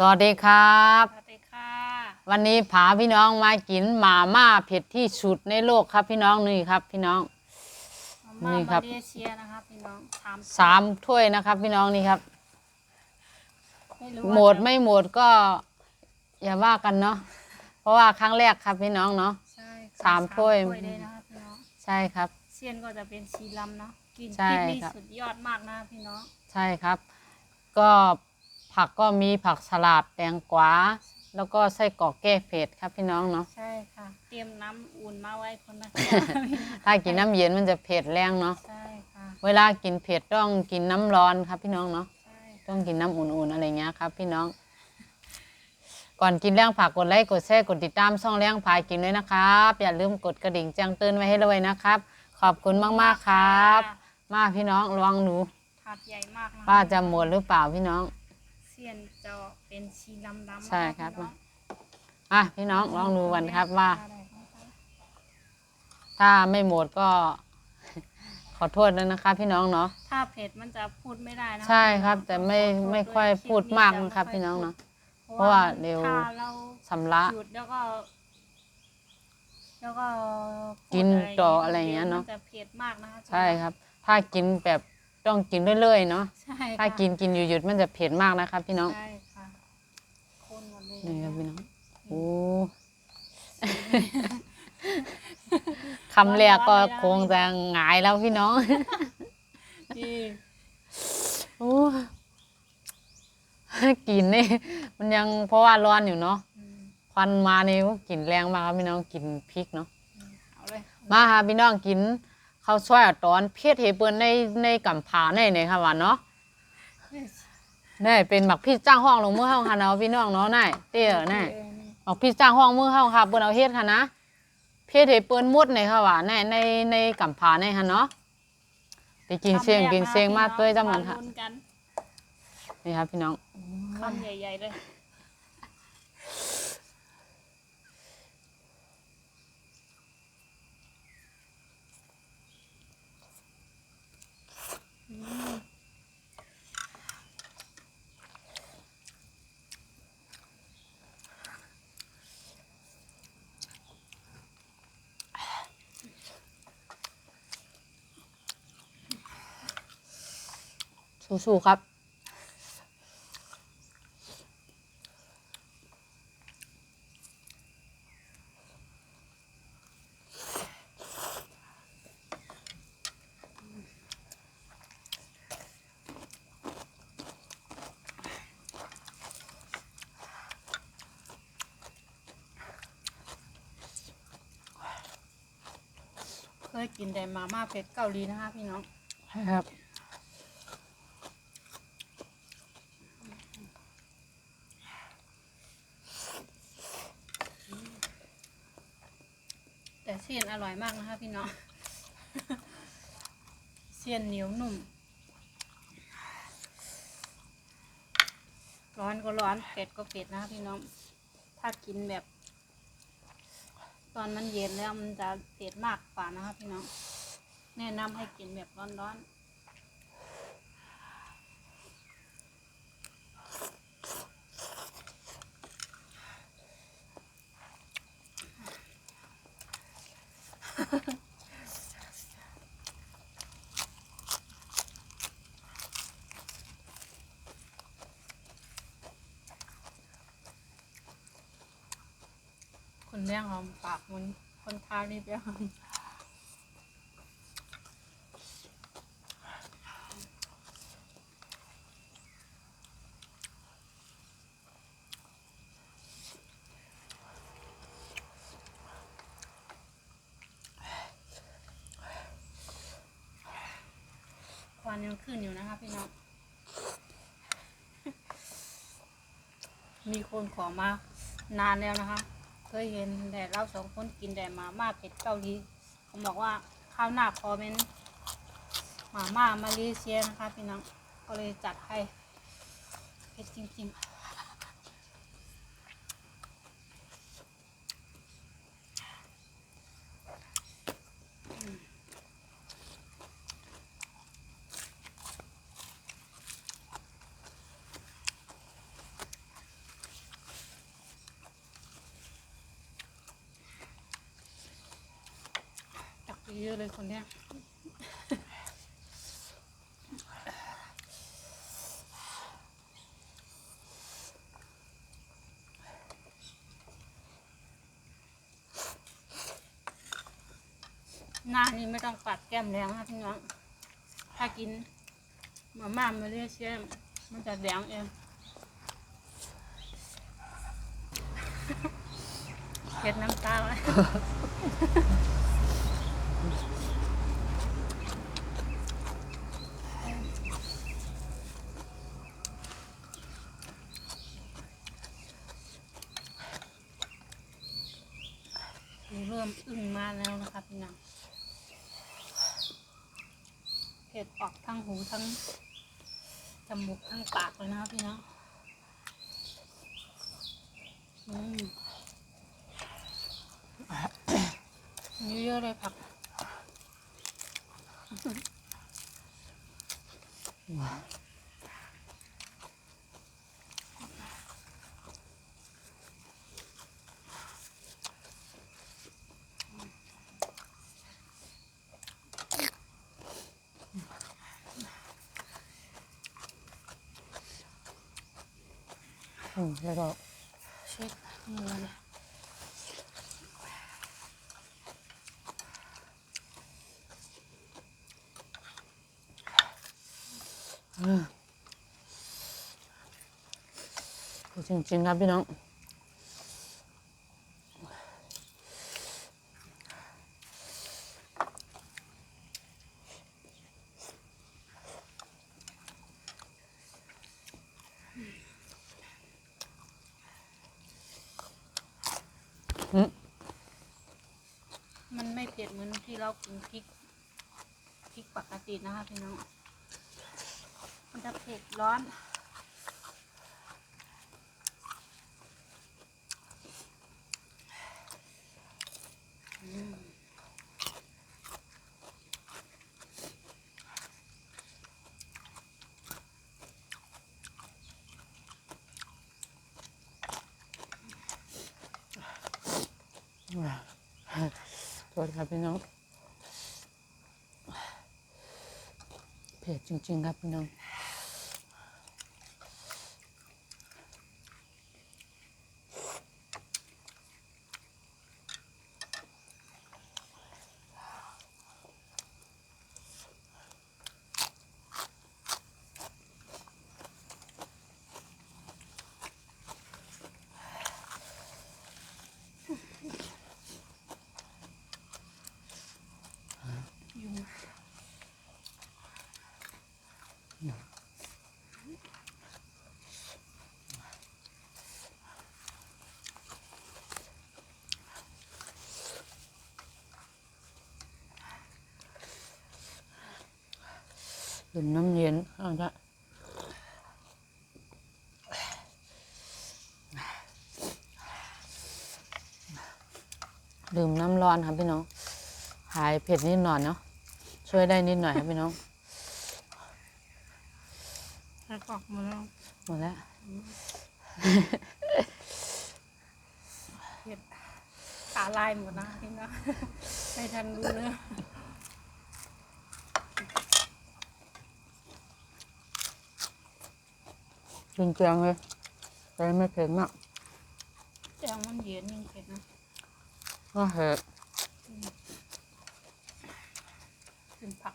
สวัสดีครับ สวัสดีค่ะ วันนี้พาพี่น้องมากินหมาม่าเผ็ดที่สุดในโลกครับ พี่น้องนี่ครับ พี่น้อง มานี่ม่าครัมาบ เลเซียนะคะพี่น้องสามสามถ้วยนะครับ พี่น้องนี่ครับ ไม่รู้หมดว่าจะไม่หมดก็ อย่าว่ากันเนาะเพราะว่าครั้งแรกครับพี่น้องเนาะ ใช่ค่ะสามถ้วยเลยนะคะพี่น้องใช่ครับ เซียนก็จะเป็นชีลำเนาะกินใช่พริกนี่ครับ สุดยอดมากนะคะพี่น้องใช่ครับ ก็ ผักก็มีผักสลัดแตงกวาแล้วก็ไส้กรอกแก้เผ็ดครับพี่น้องเนาะใช่ค่ะ เตรียมน้ำอุ่นมาไว้คนละถ้ากินน้ำเย็นมันจะเผ็ดแรงเนาะใช่ค่ะเวลากินเผ็ดต้องกินน้ำร้อนครับพี่น้องเนาะใช่ต้องกินน้ำอุ่นๆอะไรเงี้ยครับ พี่น้อง ก่อนกินเรื่องผักกดไลค์กดแชร์กดติดตามช่องเลี้ยงพายกินด้วยนะครับ อย่าลืมกดกระดิ่งแจ้งเตือนไว้ให้ด้วยนะครับ ขอบคุณมากๆครับ มาพี่น้องลองดูถาดใหญ่มากนว่าจะหมดหรือเปล่าพี่น้องเซียนจะเป็นชีลำดำใช่ครับ พี่น้องอะพี่น้องลองดูกันครับว่าได้ครับถ้าไม่หมดก็ ขอโทษด้วยนะครับพี่น้องเนาะถ้าเผ็ดมันจะพูดไม่ได้นะะใช่ครับพี่น้องแต่ไม่ขอโทษไม่ค่อยด้วยพูดลิปมากจะนะครับไอยพี่น้องเนาะพูดเพราะว่าเดี๋ยว ถ้าเราสำละหยุดแล้วก็ แล้วก็พูดกินต่ออะไรอย่างเงี้ยเนอะ มัจะเผ็ดมากนะคะใช่ครับ ถ้ากินแบบ ต้องกินเรื่อยๆเนาะใช่ถ้าค่ะกินกินอยู่หยุดมันจะเผ็ดมากนะครับพี่น้องใช่ค่ะคนหมดเลยนี่ครับพี่น้องโอ้คำแรกก็คงจะหงายแล้วพี่น้องนี่โอ้กลินนี่มันยังเพราะว่าร้อนอยู่เนาะอืมควันมานี่กลิ่นแรงมากครับพี่น้องกลิ่นพริกเนาะเอาเลยมาค่ะพี่น้องกิน ข้าวซอยตอนเพชรเฮเปิ้นในในกำผาในในค่ะว่าเนาะนี่เป็นหมักพี่จ้างห้องลงมือเฮาค่ะเนาะพี่น้องเนาะน่ายเตี้ยน่ายเออนี่ออกพี่จ้างห้องมือเฮาค่ะเปิ้นเอาเฮ็ดค่ะนะเพชรเฮเปิ้นมุดในค่ะว่าในในในกำผาในค่ะเนาะไปกินเสียงคำแรกินเสียงมาะคะด้วยจำมันพี่ค่ะลุ้นกันนี่ครับพี่น้องคำใหญ่ๆเลย สู้ๆครับเคยกินแต่มาม่าเผ็ดเกาหลีนะคะพี่น้อง ครับ แต่เส้นอร่อยมากนะคะพี่น้องเส้นเหนียวนุ่ม ร้อนก็ร้อนเผ็ดก็เผ็ดนะคะพี่น้อง ถ้ากินแบบ ตอนมันเย็นแล้วมันจะเผ็ดมากกว่านะคะพี่น้อง แนะนำให้กินแบบร้อนๆ คนเลี้ยงหอมปากมันคนทานี่เปรี้ยว มันยังขึ้นอยู่นะคะพี่น้อง มีคนขอมานานแล้วนะคะ เคยเห็นแต่เราสองคนกินแต่มาม่าเผ็ดเกาหลีผมบอกว่าข้าวหน้าคอเป็นมาม่ามาเลเซียนะคะพี่น้อง ก็เลยจัดให้เผ็ดจริงๆ เยอะเลยคนเนี้ยหน้านี่ไม่ต้องปัดแก้มแดงนะพี่น้อง ถ้ากินมาม่ามาเรียกเชียมมันจะแดงเองเห็ดน้ำตาไว้เริ่มอึ้งมาแล้วนะคะพี่น้อง็ดออกทั้งหูทั้งจมูกทั้งปากเลยนะพี่น้องอืมเยอะๆเลยผัก อืมแล้วก็เช็ดมือเลยจริงๆครับพี่น้อง มันไม่เผ็ดเหมือน ที่เรากินพริกพริกปกตินะคะพี่น้องมันจะเผ็ดร้อนโทษครับพี่น้อง เผ็ดจริงๆครับพี่น้อง ดื่มน้ำเย็นเอาละดื่มน้ำร้อนครับพี่น้อง หายเผ็ดนิดหน่อยเนาะ ช่วยได้นิดหน่อยครับพี่น้องแล้วก็ออกมาแล้วหมดแล้วเผ็ดตาลายหมดนะพี่น้องไม่ทันรู้เลย จริงจังเลยแต่ไม่เผ็ดมากแจงมันเย็นยังเผ็ดนะก็เผ็ดกินผัก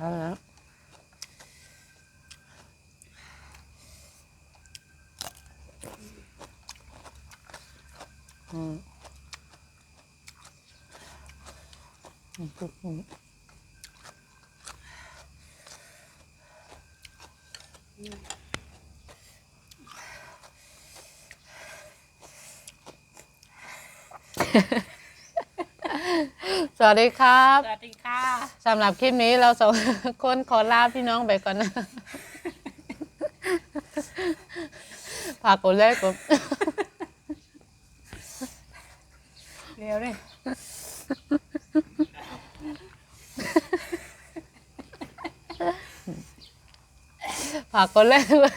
พอแล้วอืมพวกนี้สวัสดีครับ สวัสดี สำหรับคลิปนี้เราสองคนขอลาพี่น้องไปก่อนนะฝากกดไลค์กดเร็วเลยฝากกดไลค์ด้วย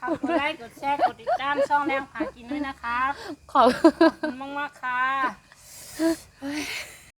ฝากกดไลค์กดแชร์กดติดตามช่องแรงผากินด้วยนะครับขอบขอบคุณมากๆค่ะ